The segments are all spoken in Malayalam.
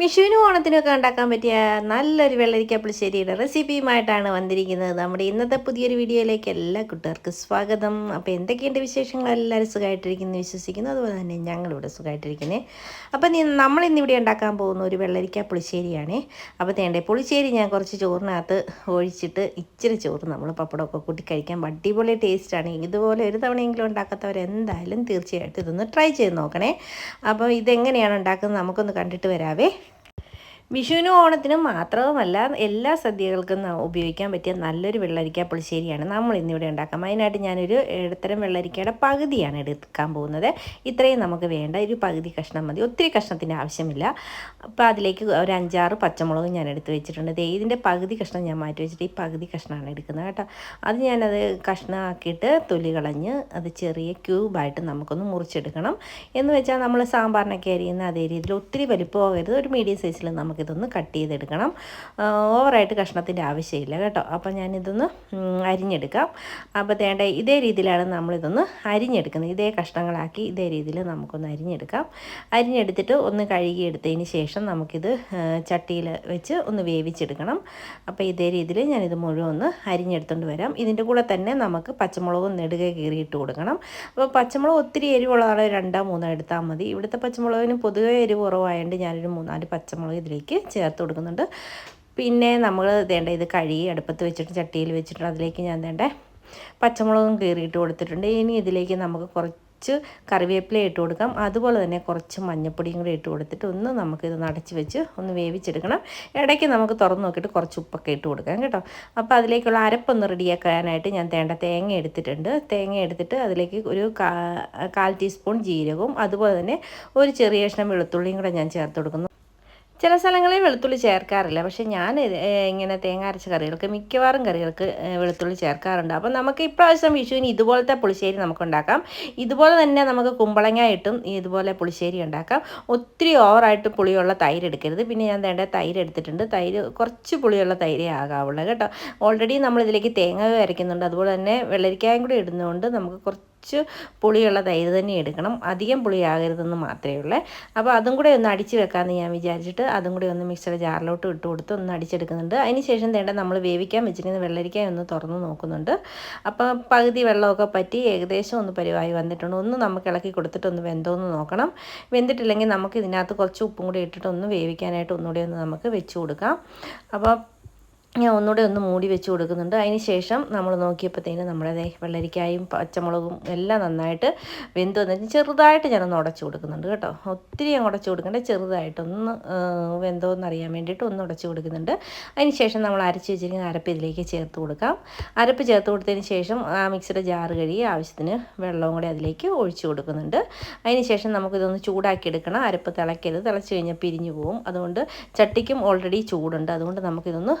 വിഷുവിനും ഓണത്തിനൊക്കെ ഉണ്ടാക്കാൻ പറ്റിയ നല്ലൊരു വെള്ളരിക്ക പുളിശ്ശേരിയുടെ റെസിപ്പിയുമായിട്ടാണ് വന്നിരിക്കുന്നത്. നമ്മുടെ ഇന്നത്തെ പുതിയൊരു വീഡിയോയിലേക്ക് എല്ലാ കുട്ടികൾക്കും സ്വാഗതം. അപ്പോൾ എന്തൊക്കെയുണ്ട് വിശേഷങ്ങൾ? എല്ലാവരും സുഖമായിട്ടിരിക്കുന്നു വിശ്വസിക്കുന്നു. അതുപോലെ തന്നെ ഞങ്ങളിവിടെ സുഖമായിട്ടിരിക്കുന്നത് അപ്പോൾ നമ്മൾ ഇന്നിവിടെ ഉണ്ടാക്കാൻ പോകുന്ന ഒരു വെള്ളരിക്ക പുളിശ്ശേരിയാണ്. അപ്പോൾ തേണ്ടേ പുളിശ്ശേരി ഞാൻ കുറച്ച് ചോറിനകത്ത് ഒഴിച്ചിട്ട് ഇച്ചിരി ചോറ് നമ്മൾ പപ്പടമൊക്കെ കൂട്ടി കഴിക്കാൻ അടിപൊളി ടേസ്റ്റാണ് ഇതുപോലെ ഒരു തവണയെങ്കിലും ഉണ്ടാക്കാത്തവർ എന്തായാലും തീർച്ചയായിട്ടും ഇതൊന്ന് ട്രൈ ചെയ്ത് നോക്കണേ. അപ്പോൾ ഇതെങ്ങനെയാണ് ഉണ്ടാക്കുന്നത് നമുക്കൊന്ന് കണ്ടിട്ട് വരാവേ. വിഷുവിനും ഓണത്തിനും മാത്രവുമല്ല എല്ലാ സദ്യകൾക്കും ഉപയോഗിക്കാൻ പറ്റിയ നല്ലൊരു വെള്ളരിക്ക പുളിശ്ശേരിയാണ് നമ്മൾ ഇന്നിവിടെ ഉണ്ടാക്കാം അതിനായിട്ട് ഞാനൊരു ഇടത്തരം വെള്ളരിക്കയുടെ പകുതിയാണ് എടുക്കാൻ പോകുന്നത്. ഇത്രയും നമുക്ക് വേണ്ട. ഒരു പകുതി കഷ്ണം മതി. ഒത്തിരി കഷ്ണത്തിന്റെ ആവശ്യമില്ല. അപ്പോൾ അതിലേക്ക് ഒരു അഞ്ചാറ് പച്ചമുളക് ഞാൻ എടുത്ത് വെച്ചിട്ടുണ്ട്. ദേ ഇതിന്റെ പകുതി കഷ്ണം ഞാൻ മാറ്റി വെച്ചിട്ട് ഈ പകുതി കഷ്ണമാണ് എടുക്കുന്നത് കേട്ടോ. അത് ഞാനത് കഷ്ണമാക്കിയിട്ട് തൊലി കളഞ്ഞ് അത് ചെറിയ ക്യൂബായിട്ട് നമുക്കൊന്ന് മുറിച്ചെടുക്കണം. എന്ന് വെച്ചാൽ നമ്മൾ സാമ്പാറിനൊക്കെ അരിയുന്ന അതേ രീതിയിൽ ഒത്തിരി വലിപ്പമാകരുത് ഒരു മീഡിയം സൈസിൽ നമുക്കിതൊന്ന് കട്ട് ചെയ്തെടുക്കണം. ഓവറായിട്ട് കഷ്ണത്തിന്റെ ആവശ്യമില്ല കേട്ടോ. അപ്പോൾ ഞാനിതൊന്ന് അരിഞ്ഞെടുക്കാം. അപ്പോൾ തേണ്ട ഇതേ രീതിയിലാണ് നമ്മളിതൊന്ന് അരിഞ്ഞെടുക്കുന്നത്. ഇതേ കഷ്ണങ്ങളാക്കി ഇതേ രീതിയിൽ നമുക്കൊന്ന് അരിഞ്ഞെടുക്കാം. അരിഞ്ഞെടുത്തിട്ട് ഒന്ന് കഴുകിയെടുത്തതിന് ശേഷം നമുക്കിത് ചട്ടിയിൽ വെച്ച് ഒന്ന് വേവിച്ചെടുക്കണം. അപ്പോൾ ഇതേ രീതിയിൽ ഞാനിത് മുഴുവൻ ഒന്ന് അരിഞ്ഞെടുത്തുകൊണ്ട് വരാം. ഇതിന്റെ കൂടെ തന്നെ നമുക്ക് പച്ചമുളകും നെടുകെ കീറിയിട്ട് കൊടുക്കണം. അപ്പോൾ പച്ചമുളക് ഒത്തിരി എരിവുള്ളതാണ് രണ്ടോ മൂന്നോ എടുത്താൽ മതി. ഇവിടുത്തെ പച്ചമുളകിന് പൊതുവേ എരിവ് കുറവായതുകൊണ്ട് ഞാനൊരു മൂന്നാൽ പച്ചമുളക് ഇതിലേക്ക് ചേർത്ത് കൊടുക്കുന്നുണ്ട്. പിന്നെ നമ്മൾ വേണ്ട ഇത് കഴുകി അടുപ്പത്ത് വെച്ചിട്ട് ചട്ടിയിൽ വെച്ചിട്ട് അതിലേക്ക് ഞാൻ വേണ്ട പച്ചമുളകും കീറിയിട്ട് കൊടുത്തിട്ടുണ്ട്. ഇനി ഇതിലേക്ക് നമുക്ക് കുറച്ച് കറിവേപ്പില ഇട്ട് കൊടുക്കാം. അതുപോലെ തന്നെ കുറച്ച് മഞ്ഞപ്പൊടിയും കൂടി ഇട്ട് കൊടുത്തിട്ട് ഒന്ന് നമുക്കിത് നടച്ച് വെച്ച് ഒന്ന് വേവിച്ചെടുക്കണം. ഇടയ്ക്ക് നമുക്ക് തുറന്ന് നോക്കിയിട്ട് കുറച്ച് ഉപ്പൊക്കെ ഇട്ട് കൊടുക്കാം കേട്ടോ. അപ്പോൾ അതിലേക്കുള്ള അരപ്പൊന്ന് റെഡിയാക്കാനായിട്ട് ഞാൻ തേണ്ട തേങ്ങ എടുത്തിട്ടുണ്ട്. തേങ്ങ എടുത്തിട്ട് അതിലേക്ക് ഒരു കാൽ ടീസ്പൂൺ ജീരകവും അതുപോലെ തന്നെ ഒരു ചെറിയ കഷ്ണം വെളുത്തുള്ളിയും കൂടെ ഞാൻ ചേർത്ത് കൊടുക്കുന്നു. ചില സ്ഥലങ്ങളിൽ വെളുത്തുള്ളി ചേർക്കാറില്ല. പക്ഷേ ഞാൻ ഇങ്ങനെ തേങ്ങ അരച്ച കറികൾക്ക് മിക്കവാറും കറികൾക്ക് വെളുത്തുള്ളി ചേർക്കാറുണ്ട്. അപ്പം നമുക്ക് ഇപ്രാവശ്യം വിഷുവിന് ഇതുപോലത്തെ പുളിശ്ശേരി നമുക്ക് ഉണ്ടാക്കാം ഇതുപോലെ തന്നെ നമുക്ക് കുമ്പളങ്ങ ഇട്ടും ഇതുപോലെ പുളിശ്ശേരി ഉണ്ടാക്കാം. ഒത്തിരി ഓവറായിട്ട് പുളിയുള്ള തൈര് എടുക്കരുത്. പിന്നെ ഞാൻ വേണ്ട തൈര് എടുത്തിട്ടുണ്ട്. തൈര് കുറച്ച് പുളിയുള്ള തൈരേ ആകാവുള്ളൂ കേട്ടോ. ഓൾറെഡി നമ്മൾ ഇതിലേക്ക് തേങ്ങ അരയ്ക്കുന്നുണ്ട് അതുപോലെ തന്നെ വെള്ളരിക്കായും കൂടി ഇടുന്നതുകൊണ്ട് നമുക്ക് കുറച്ച് പുളിയുള്ള തൈര് തന്നെ എടുക്കണം. അധികം പുളിയാകരുതെന്ന് മാത്രമേ ഉള്ളൂ. അപ്പോൾ അതും കൂടെ ഒന്ന് അടിച്ച് വെക്കാമെന്ന് ഞാൻ വിചാരിച്ചിട്ട് അതും കൂടി ഒന്ന് മിക്സർ ജാറിലോട്ട് ഇട്ട് കൊടുത്ത് ഒന്ന് അടിച്ചെടുക്കുന്നുണ്ട്. അതിന് ശേഷം തേണ്ട നമ്മൾ വേവിക്കാൻ വെച്ചിരിക്കുന്ന വെള്ളരിക്കാൻ ഒന്ന് തുറന്ന് നോക്കുന്നുണ്ട്. അപ്പോൾ പകുതി വെള്ളമൊക്കെ പറ്റി ഏകദേശം ഒന്ന് പരിവായി വന്നിട്ടുണ്ട്. ഒന്ന് നമുക്ക് ഇളക്കി കൊടുത്തിട്ട് ഒന്ന് വെന്തോന്ന് നോക്കണം. വെന്തിട്ടില്ലെങ്കിൽ നമുക്ക് ഇതിനകത്ത് കുറച്ച് ഉപ്പും കൂടി ഇട്ടിട്ട് ഒന്ന് വേവിക്കാനായിട്ട് ഒന്നുകൂടി ഒന്ന് നമുക്ക് വെച്ച് കൊടുക്കാം. അപ്പോൾ ഞാൻ ഒന്നുകൂടെ ഒന്ന് മൂടി വെച്ച് കൊടുക്കുന്നുണ്ട്. അതിന് ശേഷം നമ്മൾ നോക്കിയപ്പോഴത്തേന് നമ്മുടെ വെള്ളരിക്കായും പച്ചമുളകും എല്ലാം നന്നായിട്ട് വെന്ത് വന്നിട്ട് ചെറുതായിട്ട് ഞാനൊന്ന് ഉടച്ചു കൊടുക്കുന്നുണ്ട് കേട്ടോ. ഒത്തിരി അങ്ങ് ഉടച്ചു കൊടുക്കണ്ട ചെറുതായിട്ടൊന്ന് വെന്തോന്ന് അറിയാൻ വേണ്ടിയിട്ട് ഒന്ന് ഉടച്ചു കൊടുക്കുന്നുണ്ട്. അതിന് ശേഷം നമ്മൾ അരച്ച് വെച്ചിരിക്കുന്ന അരപ്പ് ഇതിലേക്ക് ചേർത്ത് കൊടുക്കാം. അരപ്പ് ചേർത്ത് കൊടുത്തതിന് ശേഷം ആ മിക്സിയുടെ ജാറ് കഴുകി ആവശ്യത്തിന് വെള്ളവും കൂടി അതിലേക്ക് ഒഴിച്ചു കൊടുക്കുന്നുണ്ട്. അതിന് ശേഷം നമുക്കിതൊന്ന് ചൂടാക്കി എടുക്കണം. അരപ്പ് തിളയ്ക്കരുത്. തിളച്ച് കഴിഞ്ഞാൽ പിരിഞ്ഞു പോകും അതുകൊണ്ട് ചട്ടിക്കും ഓൾറെഡി ചൂടുണ്ട്. അതുകൊണ്ട് നമുക്കിതൊന്ന്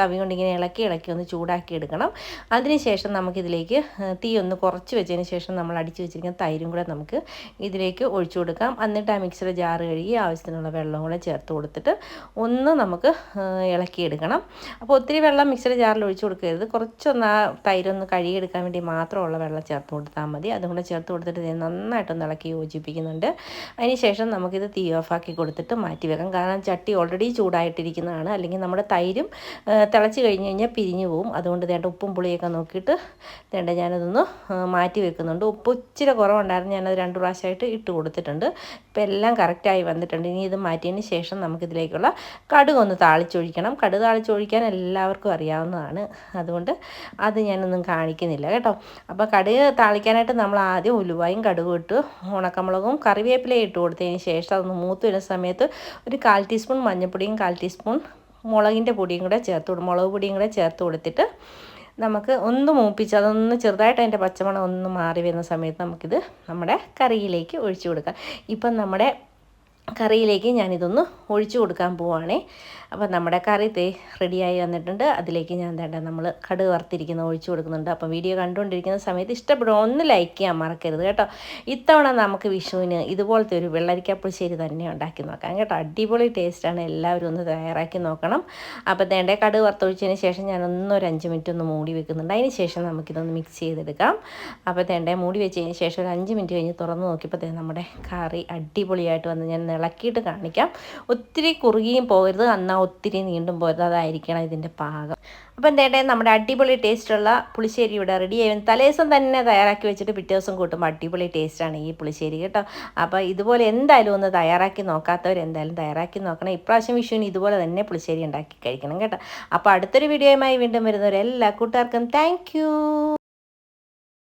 തവി കൊണ്ട് ഇങ്ങനെ ഇളക്കി ഇളക്കി ഒന്ന് ചൂടാക്കി എടുക്കണം. അതിനുശേഷം നമുക്കിതിലേക്ക് തീ ഒന്ന് കുറച്ച് വെച്ചതിന് ശേഷം നമ്മൾ അടിച്ച് വെച്ചിരിക്കുന്ന തൈരും കൂടെ നമുക്ക് ഇതിലേക്ക് ഒഴിച്ചു കൊടുക്കാം. എന്നിട്ട് ആ മിക്സിയുടെ ജാറ് കഴുകി ആവശ്യത്തിനുള്ള വെള്ളം കൂടെ ചേർത്ത് കൊടുത്തിട്ട് ഒന്ന് നമുക്ക് ഇളക്കിയെടുക്കണം അപ്പോൾ ഒത്തിരി വെള്ളം മിക്സിയുടെ ജാറിൽ ഒഴിച്ചു കൊടുക്കരുത്. കുറച്ചൊന്ന് ആ തൈരൊന്ന് കഴുകിയെടുക്കാൻ വേണ്ടി മാത്രമുള്ള വെള്ളം ചേർത്ത് കൊടുത്താൽ മതി. അതും കൂടെ ചേർത്ത് കൊടുത്തിട്ട് നന്നായിട്ടൊന്ന് ഇളക്കി യോജിപ്പിക്കുന്നുണ്ട്. അതിന് ശേഷം നമുക്കിത് തീ ഓഫാക്കി കൊടുത്തിട്ട് മാറ്റി വെക്കാം. കാരണം ചട്ടി ഓൾറെഡി ചൂടായിട്ടിരിക്കുന്നതാണ്. അല്ലെങ്കിൽ നമ്മുടെ തൈരും തിളച്ച് കഴിഞ്ഞ് കഴിഞ്ഞാൽ പിരിഞ്ഞു പോകും അതുകൊണ്ട് തേണ്ട ഉപ്പും പുളിയൊക്കെ നോക്കിയിട്ട് തേണ്ട ഞാനതൊന്ന് മാറ്റി വെക്കുന്നുണ്ട്. ഉപ്പ് ഇച്ചിരി കുറവുണ്ടായിരുന്നു ഞാനത് രണ്ട് പ്രാവശ്യമായിട്ട് ഇട്ട് കൊടുത്തിട്ടുണ്ട്. ഇപ്പം എല്ലാം കറക്റ്റായി വന്നിട്ടുണ്ട്. ഇനി ഇത് മാറ്റിയതിന് ശേഷം നമുക്കിതിലേക്കുള്ള കടുക് ഒന്ന് താളിച്ചൊഴിക്കണം. കടുക് താളിച്ചൊഴിക്കാൻ എല്ലാവർക്കും അറിയാവുന്നതാണ്. അതുകൊണ്ട് അത് ഞാനൊന്നും കാണിക്കുന്നില്ല കേട്ടോ. അപ്പോൾ കടുക് താളിക്കാനായിട്ട് നമ്മൾ ആദ്യം ഉലുവായും കടുകും ഇട്ട് ഉണക്കമുളകും കറിവേപ്പിലയും ഇട്ട് കൊടുത്തതിന് ശേഷം അതൊന്ന് മൂത്ത് വരുന്ന സമയത്ത് ഒരു കാൽ ടീസ്പൂൺ മഞ്ഞൾപ്പൊടിയും കാൽ ടീസ്പൂൺ മുളകിന്റെ പൊടിയും കൂടെ ചേർത്ത് കൊടുക്കും മുളക് പൊടിയും കൂടെ ചേർത്ത് കൊടുത്തിട്ട് നമുക്ക് ഒന്ന് മൂപ്പിച്ച് അതൊന്ന് ചെറുതായിട്ട് അതിന്റെ പച്ചമണം ഒന്ന് മാറി വരുന്ന സമയത്ത് നമുക്കിത് നമ്മുടെ കറിയിലേക്ക് ഒഴിച്ചു കൊടുക്കാം. ഇപ്പം നമ്മുടെ കറിയിലേക്ക് ഞാനിതൊന്ന് ഒഴിച്ചു കൊടുക്കാൻ പോവുകയാണേ അപ്പോൾ നമ്മുടെ കറി തേ റെഡിയായി വന്നിട്ടുണ്ട്. അതിലേക്ക് ഞാൻ എന്താ നമ്മൾ കടുക് വറുത്തിരിക്കുന്ന ഒഴിച്ചു കൊടുക്കുന്നുണ്ട്. അപ്പം വീഡിയോ കണ്ടുകൊണ്ടിരിക്കുന്ന സമയത്ത് ഇഷ്ടപ്പെടും ഒന്ന് ലൈക്ക് ചെയ്യാൻ മറക്കരുത് കേട്ടോ. ഇത്തവണ നമുക്ക് വിഷുവിന് ഇതുപോലത്തെ ഒരു വെള്ളരിക്കപ്പുളിശ്ശേരി തന്നെ ഉണ്ടാക്കി നോക്കാം കേട്ടോ. അടിപൊളി ടേസ്റ്റാണ് എല്ലാവരും ഒന്ന് തയ്യാറാക്കി നോക്കണം. അപ്പോൾ തേണ്ട കടുക് വറുത്തൊഴിച്ചതിന് ശേഷം ഞാൻ ഒന്നൊരു അഞ്ച് മിനിറ്റ് ഒന്ന് മൂടി വെക്കുന്നുണ്ട്. അതിന് ശേഷം നമുക്കിതൊന്ന് മിക്സ് ചെയ്തെടുക്കാം. അപ്പോൾ തേണ്ട മൂടി വെച്ചതിന് ശേഷം ഒരു അഞ്ച് മിനിറ്റ് കഴിഞ്ഞ് തുറന്ന് നോക്കിയപ്പോൾ നമ്മുടെ കറി അടിപൊളിയായിട്ട് വന്ന് ഞാൻ ഇളക്കിയിട്ട് കാണിക്കാം. ഒത്തിരി കുറുകിയും പോകരുത്. എന്നാൽ ഒത്തിരി നീണ്ടും പോകരുത്. അതായിരിക്കണം ഇതിന്റെ പാകം. അപ്പം എന്തേട്ടെ നമ്മുടെ അടിപൊളി ടേസ്റ്റുള്ള പുളിശ്ശേരി ഇവിടെ റെഡി ആയി തലേദിവസം തന്നെ തയ്യാറാക്കി വെച്ചിട്ട് പിറ്റേ ദിവസം കൂട്ടുമ്പോൾ അടിപൊളി ടേസ്റ്റാണ് ഈ പുളിശ്ശേരി കേട്ടോ. അപ്പോൾ ഇതുപോലെ എന്തായാലും ഒന്ന് തയ്യാറാക്കി നോക്കാത്തവർ എന്തായാലും തയ്യാറാക്കി നോക്കണം. ഇപ്രാവശ്യം വിഷുവിന് ഇതുപോലെ തന്നെ പുളിശ്ശേരി ഉണ്ടാക്കി കഴിക്കണം കേട്ടോ. അപ്പോൾ അടുത്തൊരു വീഡിയോയുമായി വീണ്ടും വരുന്നവരെല്ലാ കൂട്ടുകാർക്കും താങ്ക്